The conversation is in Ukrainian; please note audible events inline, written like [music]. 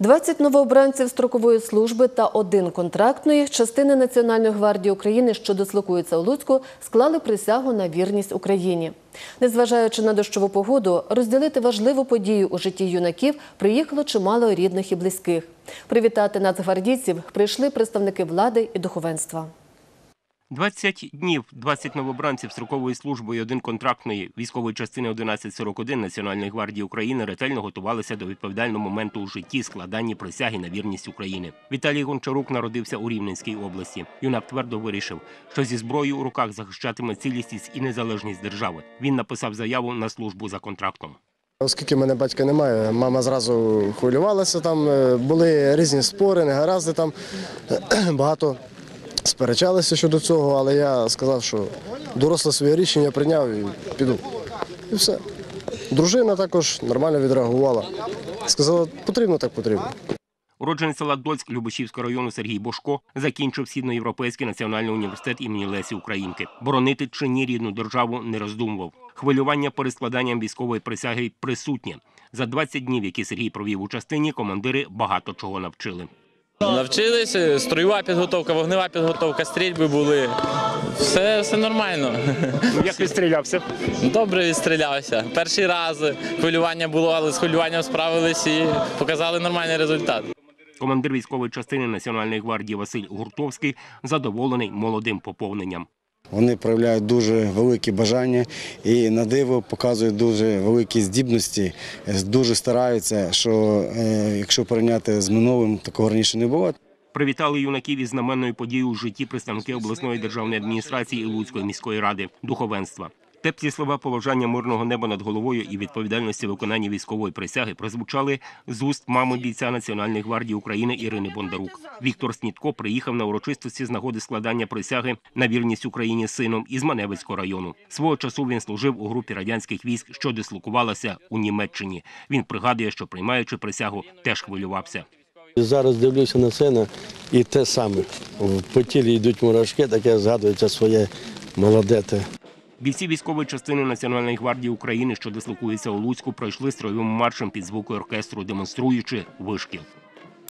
20 новообранців строкової служби та один контрактної частини Національної гвардії України, що дислокується у Луцьку, склали присягу на вірність Україні. Незважаючи на дощову погоду, розділити важливу подію у житті юнаків приїхало чимало рідних і близьких. Привітати нацгвардійців прийшли представники влади і духовенства. 20 днів, 20 новобранців строкової служби і один контрактної військової частини 1141 Національної гвардії України ретельно готувалися до відповідального моменту у житті складання присяги на вірність України. Віталій Гончарук народився у Рівненській області. Юнак твердо вирішив, що зі зброєю у руках захищатиме цілісність і незалежність держави. Він написав заяву на службу за контрактом. Оскільки мене батька немає, мама зразу хвилювалася. Там е, були різні спори, негаразди там [clears throat] багато сперечалися щодо цього, але я сказав, що доросле своє рішення прийняв і піду. І все. Дружина також нормально відреагувала. Сказала, потрібно так потрібно. Уродженець села Дольськ Любешівського району Сергій Бошко закінчив Східноєвропейський національний університет імені Лесі Українки. Боронити чи ні рідну державу не роздумував. Хвилювання перед складанням військової присяги присутнє. За 20 днів, які Сергій провів у частині, командири багато чого навчили. Навчилися, строєва підготовка, вогнева підготовка, стрільби були. Все, все нормально. Як відстрілявся? Добре відстрілявся. Перший раз хвилювання було, але з хвилюванням справились і показали нормальний результат. Командир військової частини Національної гвардії Василь Гуртовський задоволений молодим поповненням. Вони проявляють дуже великі бажання і на диво показують дуже великі здібності, е, дуже стараються, що е, якщо порівняти з минулим, такого раніше не було. Привітали юнаків із знаменною подією у житті представники обласної державної адміністрації і Луцької міської ради, духовенства. Теплі слова поважання мирного неба над головою і відповідальності виконання військової присяги прозвучали з уст мами бійця Національної гвардії України Ірини Бондарук. Віктор Снітко приїхав на урочистості з нагоди складання присяги на вірність Україні сином із Маневицького району. Свого часу він служив у групі радянських військ, що дислокувалася у Німеччині. Він пригадує, що приймаючи присягу, теж хвилювався. Зараз дивлюся на сина і те саме. По тілі йдуть мурашки, таке згадується своє молодете. Бійці військової частини Національної гвардії України, що дислокується у Луцьку, пройшли строєвим маршем під звуки оркестру, демонструючи вишкіл.